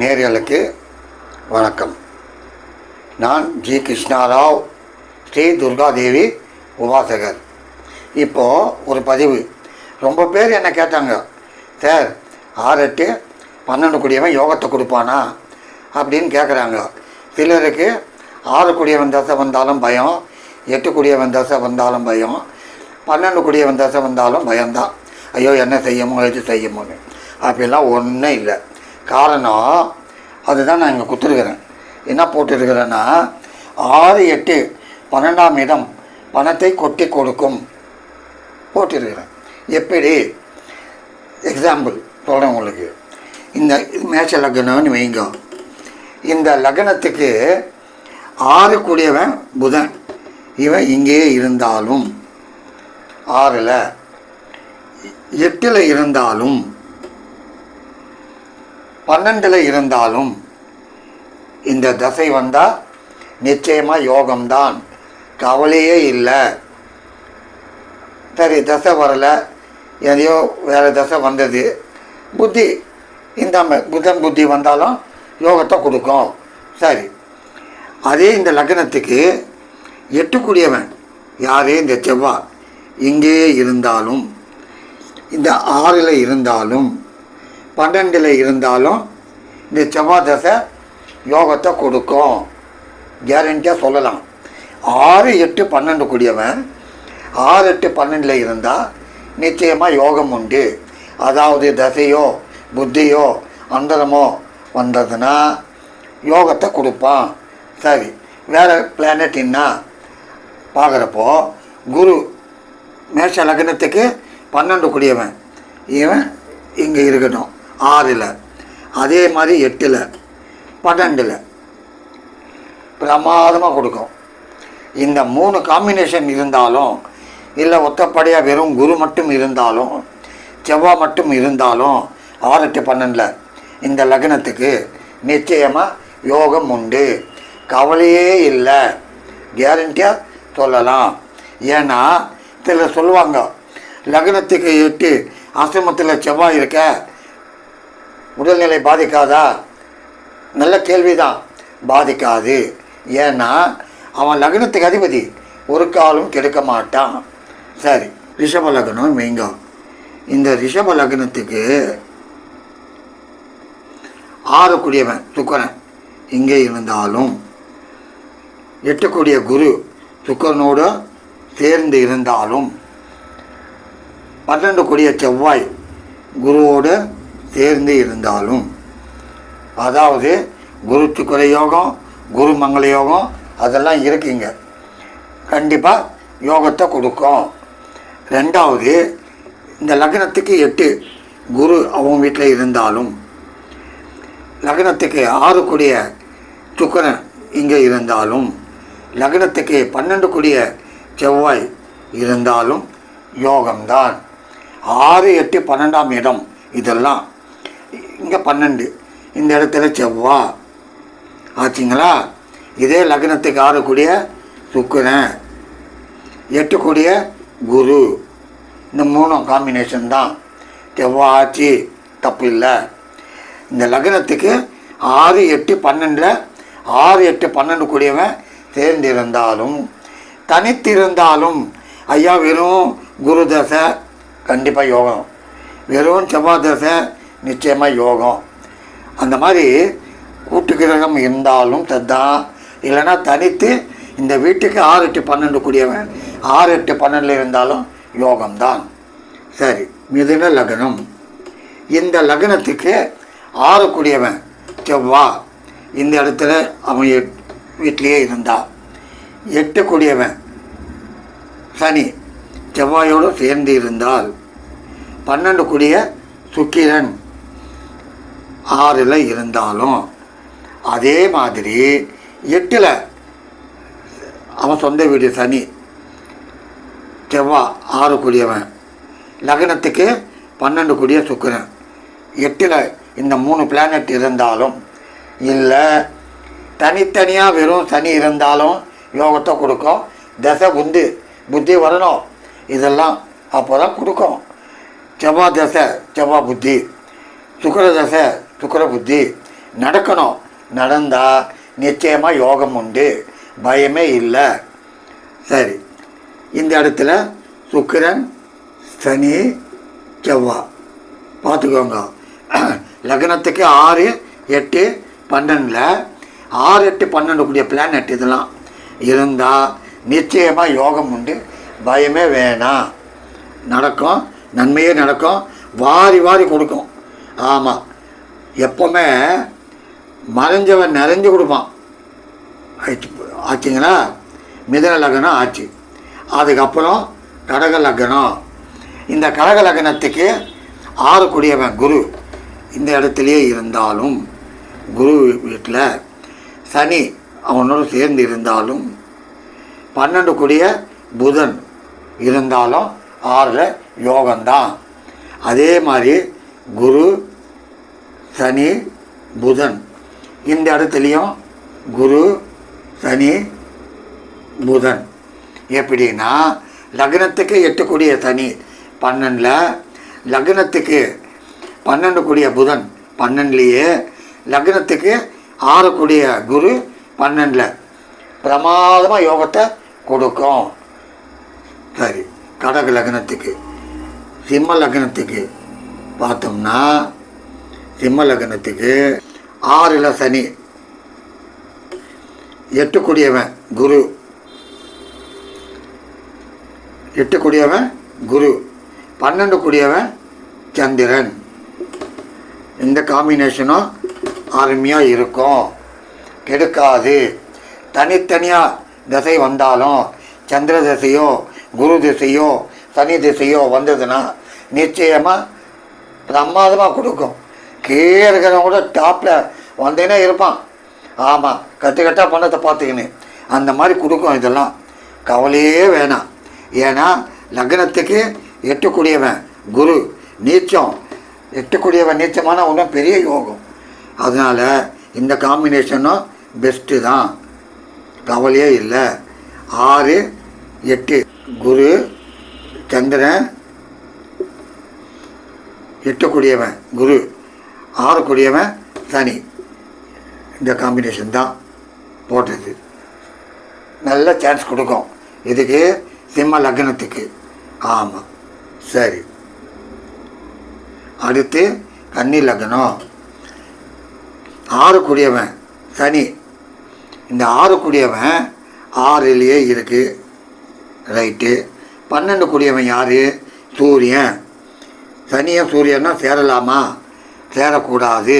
நேர்களுக்கு வணக்கம். நான் ஜி. கிருஷ்ணாராவ் ஸ்ரீ துர்காதேவி உபாசகர். இப்போது ஒரு பதிவு. ரொம்ப பேர் என்னை கேட்டாங்க சார் ஆறு எட்டு பன்னெண்டு கூடியவன் யோகத்தை கொடுப்பானா? அப்படின்னு கேட்குறாங்க சிலருக்கு ஆறு கூடியவன் தசை வந்தாலும் பயம் எட்டு கூடியவன் தசை வந்தாலும் பயம் பன்னெண்டு கூடியவன் தசை வந்தாலும் பயம்தான். ஐயோ என்ன செய்யமோ எது செய்யமோன்னு அப்படிலாம் ஒன்றும் இல்லை. காரணம் அதுதான் நான் இங்கே கொடுத்துருக்குறேன் என்ன போட்டிருக்கிறேன்னா ஆறு எட்டு பன்னெண்டாம் இடம் பணத்தை கொட்டி கொடுக்கும் போட்டிருக்கிறேன். எப்படி? எக்ஸாம்பிள் சொல்கிறேன் உங்களுக்கு. இந்த மேட்ச லக்னம்னு வைங்க. இந்த லக்னத்துக்கு ஆறு கூடியவன் புதன். இவன் இங்கேயே இருந்தாலும் ஆறில் எட்டில் இருந்தாலும் பன்னெண்டில் இருந்தாலும் இந்த தசை வந்தால் நிச்சயமாக யோகம்தான். கவலையே இல்லை. சரி தசை வரலை. எதையோ வேறு தசை வந்தது. புத்தி இந்த புதன் புத்தி வந்தாலும் யோகத்தை கொடுக்கும். சரி. அதே இந்த லக்னத்துக்கு எட்டுக்கூடியவன் யாரே இந்த செவ்வாய் இங்கேயே இருந்தாலும் இந்த ஆறில் இருந்தாலும் பன்னெண்டில் இருந்தாலும் இந்த செவ்வாய் தசை யோகத்தை கொடுக்கும். கேரண்டியாக சொல்லலாம். ஆறு எட்டு பன்னெண்டு கூடியவன் ஆறு எட்டு பன்னெண்டில் இருந்தால் நிச்சயமாக யோகம் உண்டு. அதாவது தசையோ புத்தியோ அந்தரமோ வந்ததுன்னா யோகத்தை கொடுப்பான். சரி வேறு பிளானட் என்ன? பார்க்குறப்போ குரு மேஷ லக்னத்துக்கு பன்னெண்டு கூடியவன். இவன் இங்கே இருக்கட்டும் ஆறில். அதே மாதிரி எட்டில். பன்னெண்டில். பிரமாதமாக கொடுக்கும். இந்த மூணு காம்பினேஷன் இருந்தாலும் இல்லை ஒத்தப்படையாக வெறும் குரு மட்டும் இருந்தாலும் செவ்வாய் மட்டும் இருந்தாலும் ஆறு எட்டு பன்னெண்டில். இந்த லக்னத்துக்கு நிச்சயமாக யோகம் உண்டு. கவலையே இல்லை. கேரண்டியாக சொல்லலாம். ஏன்னா சிலர் சொல்லுவாங்க லக்னத்துக்கு எட்டு ஆசிரமத்தில் செவ்வாய் இருக்க உடல்நிலை பாதிக்காதா? நல்ல கேள்விதான். பாதிக்காது. ஏன்னா அவன் லக்னத்துக்கு அதிபதி. ஒரு காலும் கெடுக்க மாட்டான். சரி ரிஷப லக்னம் வைங்க இந்த ரிஷப லக்னத்துக்கு ஆறக்கூடியவன் துக்கரன் இங்கே இருந்தாலும் எட்டக்கூடிய குரு சுக்கரனோடு சேர்ந்து இருந்தாலும் பன்னெண்டு கூடிய செவ்வாய் குருவோடு சேர்ந்து இருந்தாலும் அதாவது குரு யோகம் குரு மங்கள யோகம் அதெல்லாம் இருக்குங்க. கண்டிப்பாக யோகத்தை கொடுக்கும். ரெண்டாவது இந்த லக்னத்துக்கு எட்டு குரு அவங்க வீட்டில் இருந்தாலும் லக்னத்துக்கு ஆறு கூடிய சுக்கரன் இங்கே இருந்தாலும் லக்னத்துக்கு பன்னெண்டு கூடிய செவ்வாய் இருந்தாலும் யோகம்தான். ஆறு எட்டு பன்னெண்டாம் இடம் இதெல்லாம். இங்கே பன்னெண்டு. இந்த இடத்துல செவ்வாய் ஆச்சுங்களா? இதே லக்னத்துக்கு ஆறு சுக்கரன் சுக்கிரன். எட்டு கூடிய குரு. இந்த மூணும் காம்பினேஷன் தான். செவ்வாய் ஆச்சு தப்பு இல்லை. இந்த லக்னத்துக்கு ஆறு எட்டு பன்னெண்டில் ஆறு எட்டு பன்னெண்டு கூடியவன் சேர்ந்திருந்தாலும் தனித்திருந்தாலும் ஐயா வெறும் குரு தசை கண்டிப்பாக யோகம். வெறும் செவ்வாய் தசை நிச்சயமாக யோகம். அந்த மாதிரி கூட்டு கிரகம் இருந்தாலும் தான் இல்லைன்னா தனித்து இந்த வீட்டுக்கு ஆறு எட்டு பன்னெண்டு கூடியவன் ஆறு எட்டு பன்னெண்டில் இருந்தாலும் யோகம்தான். சரி மிதுன லக்னம். இந்த லக்னத்துக்கு ஆறக்கூடியவன் செவ்வா. இந்த இடத்துல அவன் எட்- இருந்தான் எட்டக்கூடியவன் சனி செவ்வாயோடு சேர்ந்து இருந்தால் பன்னெண்டு கூடிய சுக்கிரன். ஆறில் இருந்தாலும் அதே மாதிரி எட்டில் அவன் சொந்த வீடு சனி செவ்வாய் ஆறு கூடியவன். லக்னத்துக்கு பன்னெண்டு கூடிய சுக்கரன். எட்டில் இந்த மூணு பிளானட் இருந்தாலும் இல்லை தனித்தனியாக வெறும் சனி இருந்தாலும் யோகத்தை கொடுக்கும். தசை புந்து புத்தி வரணும். இதெல்லாம் அப்போ தான் கொடுக்கும். செவ்வாய் தசை செவ்வாய் புத்தி. சுக்கர தசை சுக்கிர புத்தி. நடக்கணும். நடந்தால் நிச்சயமாக யோகம் உண்டு. பயமே இல்லை. சரி. இந்த இடத்துல சுக்கிரன் சனி செவ்வா. பார்த்துக்கோங்க. லக்னத்துக்கு ஆறு எட்டு பன்னெண்டில். ஆறு எட்டு பன்னெண்டு கூடிய பிளானட் இதெல்லாம். இருந்தால் நிச்சயமாக யோகம் உண்டு. பயமே வேணாம். நடக்கும். நன்மையே நடக்கும். வாரி வாரி கொடுக்கும். ஆமாம் எப்போவுமே மறைஞ்சவன் நிறைஞ்சு கொடுப்பான். ஆயிடுச்சு ஆச்சுங்களா? மிதன லக்னம் ஆச்சு. அதுக்கப்புறம் கடக லக்னம். இந்த கடக லக்னத்துக்கு ஆறக்கூடியவன் குரு இந்த இடத்துலையே இருந்தாலும் குரு வீட்டில் சனி அவனோடு சேர்ந்து இருந்தாலும் பன்னெண்டு கூடிய புதன் இருந்தாலும் ஆறில் யோகம்தான் அதே மாதிரி குரு சனி புதன். இந்த இடத்துலையும் குரு சனி புதன். எப்படின்னா லக்னத்துக்கு எட்டு கூடிய சனி பன்னெண்டில் லக்னத்துக்கு பன்னெண்டு கூடிய புதன் பன்னெண்டுலேயே லக்னத்துக்கு ஆறக்கூடிய குரு பன்னெண்டில். பிரமாதமாக யோகத்தை கொடுக்கும். சரி கடக லக்னத்துக்கு சிம்ம லக்னத்துக்கு பார்த்தோம்னா சிம்ம லக்னத்துக்கு ஆறில் சனி. எட்டு கூடியவன் குரு. எட்டு கூடியவன் குரு. பன்னெண்டு கூடியவன் சந்திரன். இந்த காம்பினேஷனும் அருமையாக இருக்கும். கெடுக்காது. தனித்தனியாக திசை வந்தாலும் சந்திர திசையோ குரு திசையோ சனி திசையோ வந்ததுன்னா நிச்சயமாக பிரமாதமாக கொடுக்கும். கீழே இருக்கிறவங்க கூட டாப்பில் வந்தேனே இருப்பான். ஆமாம் கட்டு கட்டாக பணத்தை பார்த்துக்கின்னு. அந்த மாதிரி கொடுக்கும் இதெல்லாம். கவலையே வேணாம். ஏன்னா லக்னத்துக்கு எட்டுக்கூடியவன் குரு. நீச்சம். எட்டுக்கூடியவன் நீச்சமான ஒன்றும் பெரிய யோகம். அதனால் இந்த காம்பினேஷனும் பெஸ்ட்டு தான். கவலையே இல்லை. ஆறு எட்டு. குரு சந்திரன் எட்டக்கூடியவன் குரு. ஆறக்கூடியவன் சனி இந்த காம்பினேஷன் தான் போட்டது. நல்ல சான்ஸ் கொடுக்கும். இதுக்கு சிம்ம லக்னத்துக்கு. ஆமாம் சரி. அடுத்து கன்னி லக்னம். ஆறுக்குடியவன் சனி இந்த ஆறுக்குடியவன் ஆறுலேயே இருக்குது ரைட்டு. பன்னெண்டு கூடியவன் யார்? சூரியன். சனியும் சூரியன்னா சேரலாமா? சேரக்கூடாது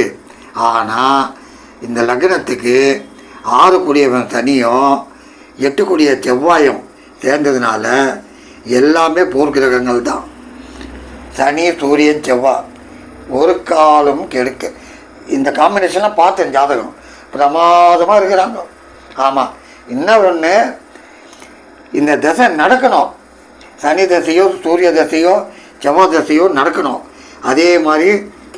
ஆனால் இந்த லக்னத்துக்கு ஆறு கூடியவன் சனியும் எட்டு கூடிய செவ்வாயும் சேர்ந்ததுனால எல்லாமே போர்க்கிரகங்கள் தான். சனி சூரியன் செவ்வாய் ஒரு காலம் கெடுக்க. இந்த காம்பினேஷன்லாம் பார்த்தேன் ஜாதகம். பிரமாதமாக இருக்கிறாங்க. ஆமாம் இன்னும் ஒன்று இந்த தசை நடக்கணும். சனி தசையோ சூரிய தசையோ செவ்வாய் தசையோ நடக்கணும். அதே மாதிரி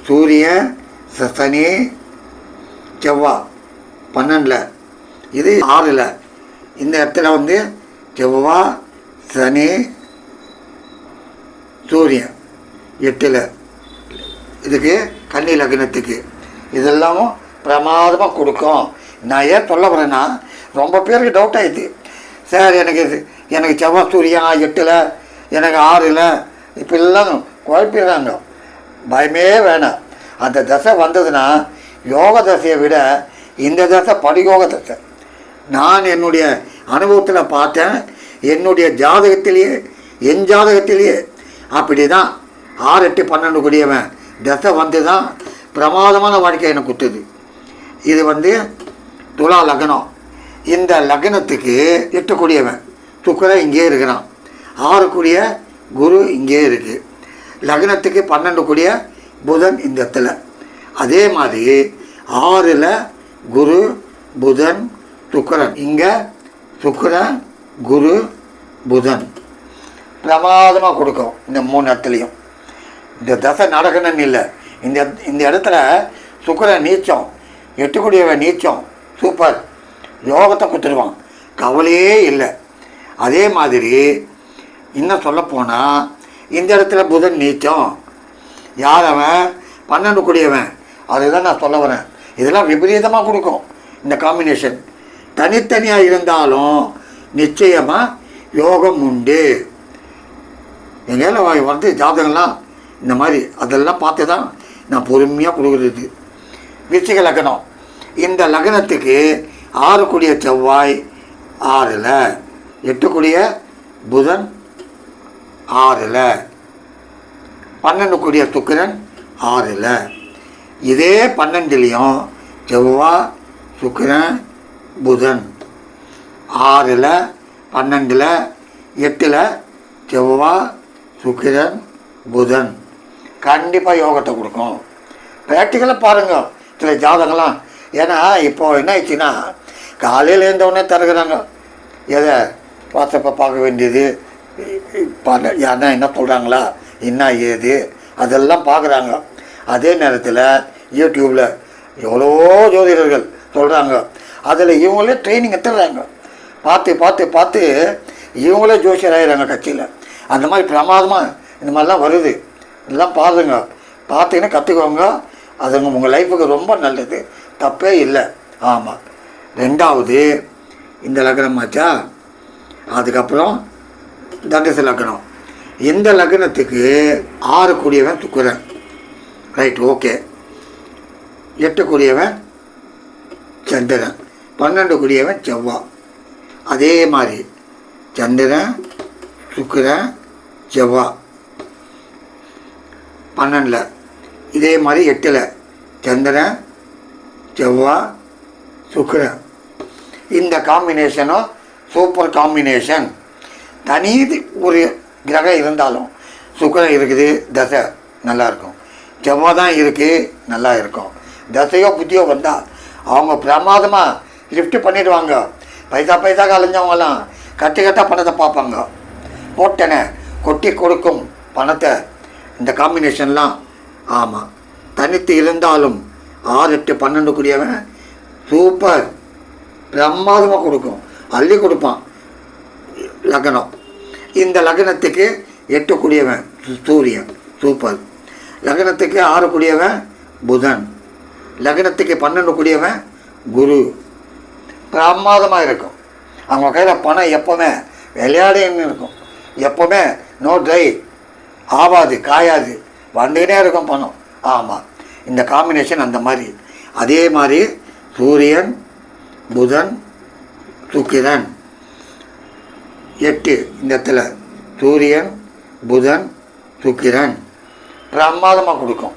சூரியன் ச- சனி செவ்வாய் பன்னெண்டில். இது ஆறில். இந்த இடத்துல வந்து செவ்வாய் சனி சூரியன். எட்டில். இதுக்கு கன்னி லக்னத்துக்கு. இதெல்லாமும் பிரமாதமாக கொடுக்கும். நான் ஏன் சொல்ல வரேன்னா ரொம்ப பேருக்கு டவுட் ஆயிடுது. சார் எனக்கு இது எனக்கு செவ்வாய் சூரியன் எட்டில் எனக்கு ஆறில். இப்படிலாம் குழப்பிடுறாங்க. பயமே வேணாம். அந்த தசை வந்ததுன்னா யோக தசையை விட இந்த தசை படியோக தசை. நான் என்னுடைய அனுபவத்தில் பார்த்தேன் என்னுடைய ஜாதகத்திலேயே என் ஜாதகத்திலேயே அப்படி தான் ஆறு எட்டு பன்னெண்டு கூடியவன் தசை வந்து தான் பிரமாதமான வாழ்க்கை எனக்கு கொடுத்தது இது வந்து துலா லக்னம். இந்த லக்னத்துக்கு எட்டு கூடியவன். இங்கே இருக்கிறான். ஆறு கூடிய குரு இங்கே இருக்குது லக்னத்துக்கு பன்னெண்டு கூடிய புதன் இந்த இடத்துல. அதே மாதிரி ஆறில் குரு புதன் சுக்கரன். இங்கே சுக்கரன் குரு புதன். பிரமாதமாக கொடுக்கும் இந்த மூணு இடத்துலையும். இந்த தசை நடக்கணும்னு இல்லை. இந்த இந்த இடத்துல சுக்கரன் நீச்சம் எட்டுக்குடியவன் நீச்சம் சூப்பர். யோகத்தை கொடுத்துருவான். கவலையே இல்லை. அதே மாதிரி இன்னும் சொல்லப்போனால் இந்த இடத்துல புதன் நீச்சம். யார் அவன்? பன்னெண்டு கூடியவன். அதுதான் நான் சொல்ல வரேன். இதெல்லாம் விபரீதமாக கொடுக்கும் இந்த காம்பினேஷன் தனித்தனியாக இருந்தாலும் நிச்சயமாக யோகம் உண்டு. எங்கேயால வந்து ஜாதகம்லாம் இந்த மாதிரி அதெல்லாம் பார்த்து தான் நான் பொறுமையாக கொடுக்குறது. விருச்சிக லக்னம். இந்த லக்னத்துக்கு ஆறு கூடிய செவ்வாய் ஆறில் எட்டு கூடிய புதன் ஆறில். பன்னெண்டுக்குரிய சுக்கிரன் ஆறில். இதே பன்னெண்டுலேயும் செவ்வாய் சுக்கிரன் புதன். ஆறில் பன்னெண்டில் எட்டில் செவ்வாய் சுக்கிரன் புதன். கண்டிப்பாக யோகத்தை கொடுக்கும். ப்ராக்டிக்கலாக பாருங்கள் சில ஜாதகம்லாம் ஏன்னா இப்போது என்ன ஆயிடுச்சுன்னா காலையில் எழுந்தவுடனே தருகிறாங்க எதை? வாட்ஸ்அப்பை பார்க்க வேண்டியது. யாருன்னா என்ன சொல்கிறாங்களா என்ன ஏது? அதெல்லாம் பார்க்குறாங்க அதே நேரத்தில் யூடியூப்பில் எவ்வளோ ஜோதிடர்கள் சொல்கிறாங்க அதில் இவங்களே ட்ரைனிங் எடுத்துடுறாங்க. பார்த்து பார்த்து பார்த்து இவங்களே ஜோசியர் ஆயிடுறாங்க கட்சியில். அந்த மாதிரி பிரமாதமாக இந்த மாதிரிலாம் வருது. இதெல்லாம் பாருங்க. பார்த்தீங்கன்னா கற்றுக்கோங்க அது உங்கள் லைஃபுக்கு ரொம்ப நல்லது. தப்பே இல்லை. ஆமாம் ரெண்டாவது இந்த லக்னமாச்சா அதுக்கப்புறம் தண்டச லக்னம் இந்த லக்னத்துக்கு ஆறு கூடியவன் சுக்கரன் ரைட் ஓகே எட்டு கூடியவன் சந்திரன். பன்னெண்டு கூடியவன் செவ்வாய் அதே மாதிரி சந்திரன் சுக்கிரன் செவ்வாய் பன்னெண்டில். இதே மாதிரி எட்டில். சந்திரன் செவ்வாய் சுக்கிரன். இந்த காம்பினேஷனும் சூப்பர் காம்பினேஷன் தனி ஒரு கிரகம் இருந்தாலும் சுக்கரம் இருக்குது தசை நல்லா இருக்கும் செவ்வாய் தான் இருக்குது நல்லா இருக்கும் தசையோ புத்தியோ வந்தால் அவங்க பிரமாதமாக லிஃப்ட் பண்ணிடுவாங்க. பைசா பைசா அலைஞ்சவங்கலாம் கட்டு கட்டாக பணத்தை பார்ப்பாங்க. போட்டனே கொட்டி கொடுக்கும் பணத்தை. இந்த காம்பினேஷன்லாம் ஆமாம் தனித்து இருந்தாலும் ஆறு எட்டு பன்னெண்டு கூடியவன் சூப்பர் பிரமாதமாக கொடுக்கும். அள்ளி கொடுப்பான். லக்னம். இந்த லக்னத்துக்கு எட்டு சூரியன் சூப்பர். லக்னத்துக்கு ஆறு குடியவன் புதன். லக்னத்துக்கு பன்னெண்டு கூடியவன் குரு. பிரமாதமாக இருக்கும். அவங்க கையில் பணம் எப்போவுமே விளையாடுன்னு இருக்கும். எப்போவுமே நோ ட்ரை ஆவாது காயாது. வந்துக்கிட்டே இருக்கும் பணம். ஆமாம் இந்த காம்பினேஷன் அந்த மாதிரி. அதே மாதிரி சூரியன் புதன் சுக்கிரன். எட்டு இந்த இடத்துல சூரியன் புதன் சுக்கிரன். பிரமாதமாக கொடுக்கும்.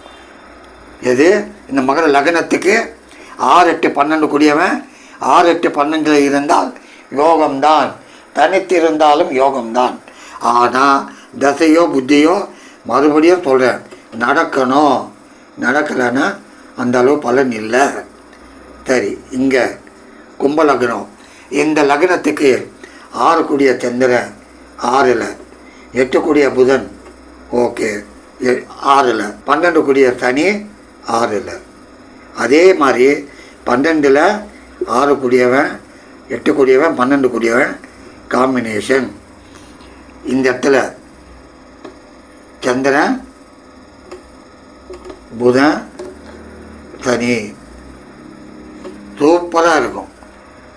எது? இந்த மகர லக்னத்துக்கு ஆறு எட்டு பன்னெண்டு கூடியவன் ஆறு எட்டு பன்னெண்டில் இருந்தால் யோகம்தான். தனித்து இருந்தாலும் யோகம்தான். ஆனால் தசையோ புத்தியோ மறுபடியும் சொல்கிறேன் நடக்கணும். நடக்கலைன்னா அந்த அளவு பலன் இல்லை. சரி இங்கே கும்ப லக்னம் இந்த லக்னத்துக்கு ஆறக்கூடிய சந்திரன் ஆறில். எட்டுக்குடிய புதன் ஓகே. எ- ஆறில். பன்னெண்டு கூடிய சனி ஆறில். அதே மாதிரி பன்னெண்டில் ஆறு கூடியவன் எட்டு கூடியவன் பன்னெண்டு கூடியவன் காம்பினேஷன் இந்த இடத்துல சந்திரன் புதன் சனி. சூப்பராக இருக்கும்.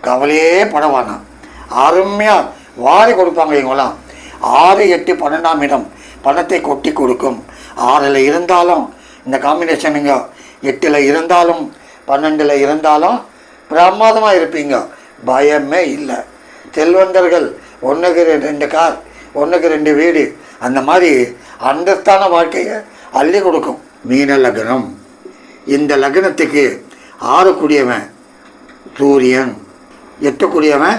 கவலையே படவானான் அருமையாக வாரி கொடுப்பாங்க இவங்களாம் ஆறு எட்டு பன்னெண்டாம் இடம். பணத்தை கொட்டி கொடுக்கும். ஆறில் இருந்தாலும் இந்த காம்பினேஷனுங்க எட்டில் இருந்தாலும் பன்னெண்டில் இருந்தாலும் பிரமாதமாக இருப்பீங்க. பயமே இல்லை. செல்வந்தர்கள் ஒன்றுக்கு ரெண்டு கார் ஒன்றுக்கு ரெண்டு வீடு அந்த மாதிரி அந்தஸ்தான வாழ்க்கையை அள்ளி கொடுக்கும். மீன லக்னம். இந்த லக்னத்துக்கு ஆறு கூடியவன் சூரியன் எட்டு கூடியவன்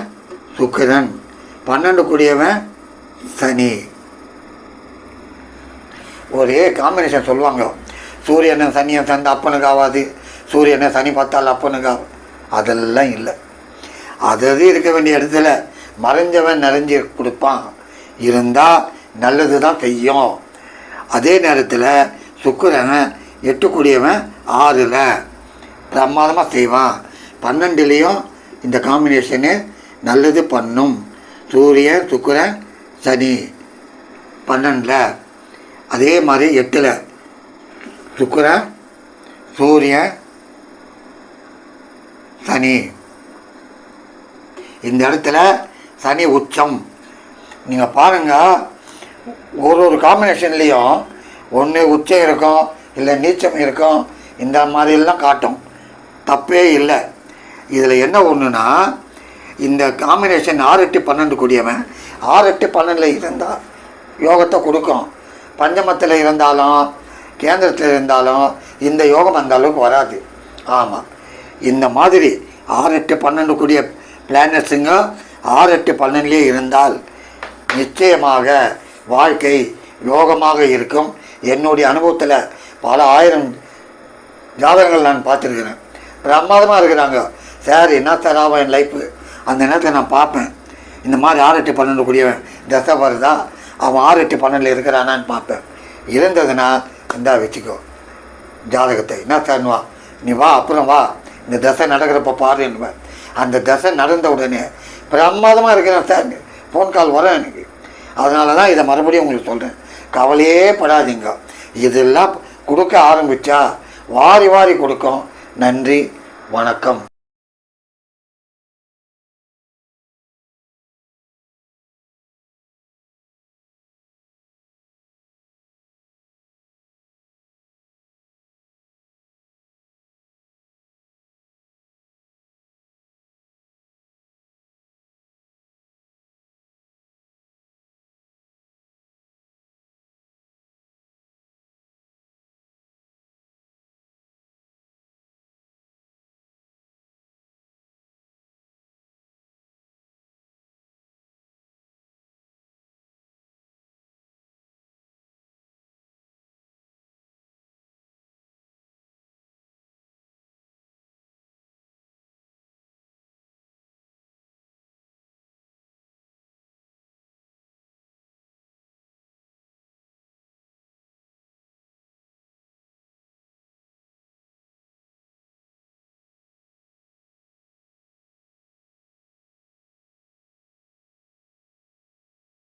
சுக்கிரன் பன்னெண்டு கூடியவன் சனி. ஒரே காம்பினேஷன் சொல்லுவாங்க. சூரியனை சனியை சேர்ந்து அப்பனுக்கு ஆகாது சூரியனை சனி பார்த்தால் அப்பனுக்கு ஆகும் அதெல்லாம் இல்லை. அது இருக்க வேண்டிய இடத்துல மறைஞ்சவன் நிறைஞ்சு கொடுப்பான். இருந்தால் நல்லது தான் செய்யும். அதே நேரத்தில் சுக்கிரனை எட்டுக்கூடியவன் ஆறில் பிரமாதமாக செய்வான். பன்னெண்டுலேயும் இந்த காம்பினேஷனு நல்லது பண்ணும். சூரியன் சுக்கிரன் சனி பன்னெண்டில். அதே மாதிரி எட்டில். சுக்கர சூரியன் சனி. இந்த இடத்துல சனி உச்சம். நீங்கள் பாருங்கள் ஒரு ஒரு காம்பினேஷன்லேயும் ஒன்று உச்சம் இருக்கும் இல்லை நீச்சம் இருக்கும் இந்த மாதிரிலாம் காட்டும். தப்பே இல்லை. இதில் என்ன ஒன்றுனா இந்த காம்பினேஷன் ஆறு எட்டு பன்னெண்டு கூடியவன் ஆறு எட்டு பன்னெண்டில் இருந்தால் யோகத்தை கொடுக்கும். பஞ்சமத்தில் இருந்தாலும் கேந்திரத்தில் இருந்தாலும் இந்த யோகம் அந்த அளவுக்கு வராது. ஆமாம் இந்த மாதிரி ஆறு எட்டு பன்னெண்டு கூடிய பிளானட்ஸுங்க ஆறு எட்டு பன்னெண்டுலேயே இருந்தால் நிச்சயமாக வாழ்க்கை யோகமாக இருக்கும். என்னுடைய அனுபவத்தில் பல ஆயிரம் ஜாதகங்கள் நான் பார்த்துருக்கிறேன். பிரமாதமாக இருக்கிறாங்க. சார் என்ன சார் ஆகும் என் லைஃப்பு அந்த நேரத்தில் நான் பார்ப்பேன். இந்த மாதிரி ஆறு எட்டு பன்னெண்டு கூடியவன் தசை வருதா? அவன் ஆறு எட்டு பன்னெண்டில் இருக்கிறானான்னு பார்ப்பேன். இருந்ததுன்னா இந்தா வச்சுக்கோ. ஜாதகத்தை. என்ன சார் வா? நீ வா அப்புறம் வா. இந்த தசை நடக்கிறப்ப பாருன்னுவேன் அந்த தசை நடந்த உடனே பிரமாதமாக இருக்கிறேன் சார். ஃபோன் கால் வரும் எனக்கு. அதனால தான் இதை மறுபடியும் உங்களுக்கு சொல்கிறேன் கவலையே படாதீங்க. இதெல்லாம் கொடுக்க ஆரம்பித்தா வாரி வாரி கொடுக்கும். நன்றி. வணக்கம்.